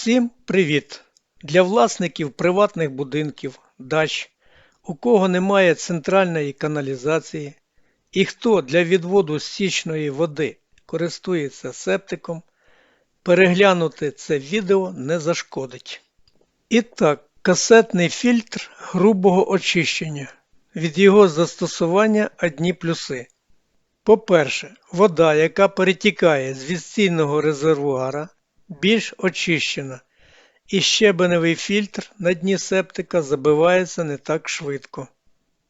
Всім привіт! Для власників приватних будинків, дач, у кого немає центральної каналізації і хто для відводу стічної води користується септиком, переглянути це відео не зашкодить. І так, касетний фільтр грубого очищення. Від його застосування одні плюси. По-перше, вода, яка перетікає з відстійного резервуара, більш очищена, і щебеневий фільтр на дні септика забивається не так швидко.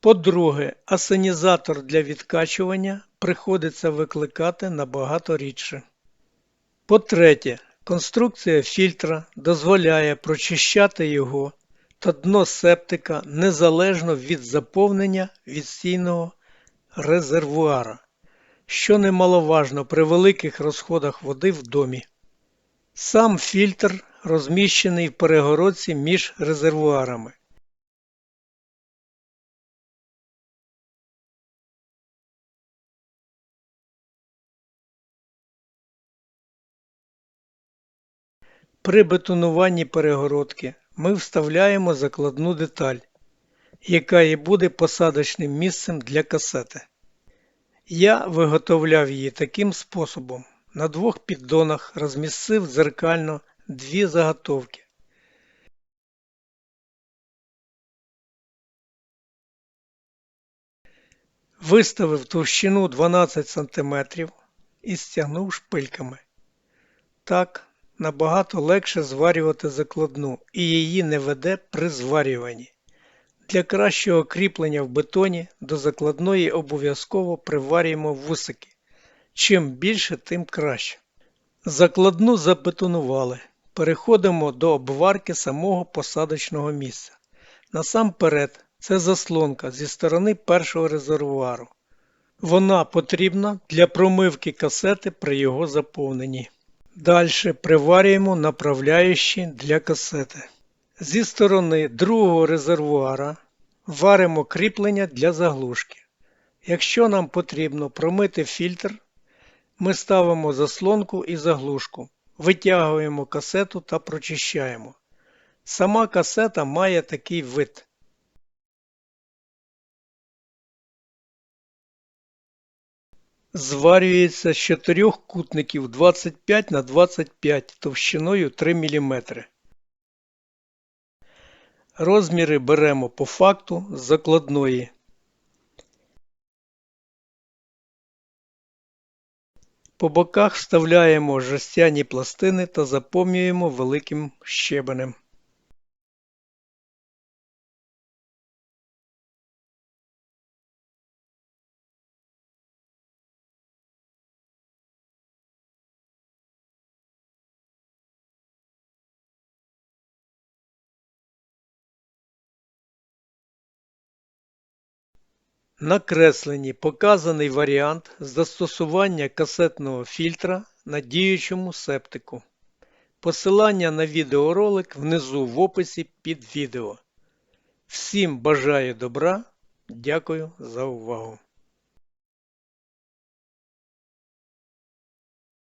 По-друге, асенізатор для відкачування приходиться викликати набагато рідше. По-третє, конструкція фільтра дозволяє прочищати його та дно септика незалежно від заповнення відстійного резервуара, що немаловажно при великих розходах води в домі. Сам фільтр розміщений в перегородці між резервуарами. При бетонуванні перегородки ми вставляємо закладну деталь, яка і буде посадочним місцем для касети. Я виготовляв її таким способом. На двох піддонах розмістив дзеркально дві заготовки. Виставив товщину 12 см і стягнув шпильками. Так набагато легше зварювати закладну і її не веде при зварюванні. Для кращого кріплення в бетоні до закладної обов'язково приварюємо вусики. Чим більше, тим краще. Закладну забетонували. Переходимо до обварки самого посадочного місця. Насамперед, це заслонка зі сторони першого резервуару. Вона потрібна для промивки касети при його заповненні. Далі приварюємо направляючі для касети. Зі сторони другого резервуара варимо кріплення для заглушки. Якщо нам потрібно промити фільтр, ми ставимо заслонку і заглушку, витягуємо касету та прочищаємо. Сама касета має такий вид. Зварюється з чотирьох кутників 25 на 25 товщиною 3 мм. Розміри беремо по факту з закладної. По боках вставляємо жестяні пластини та заповнюємо великим щебенем. На кресленні показаний варіант застосування касетного фільтра на діючому септику. Посилання на відеоролик внизу в описі під відео. Всім бажаю добра. Дякую за увагу.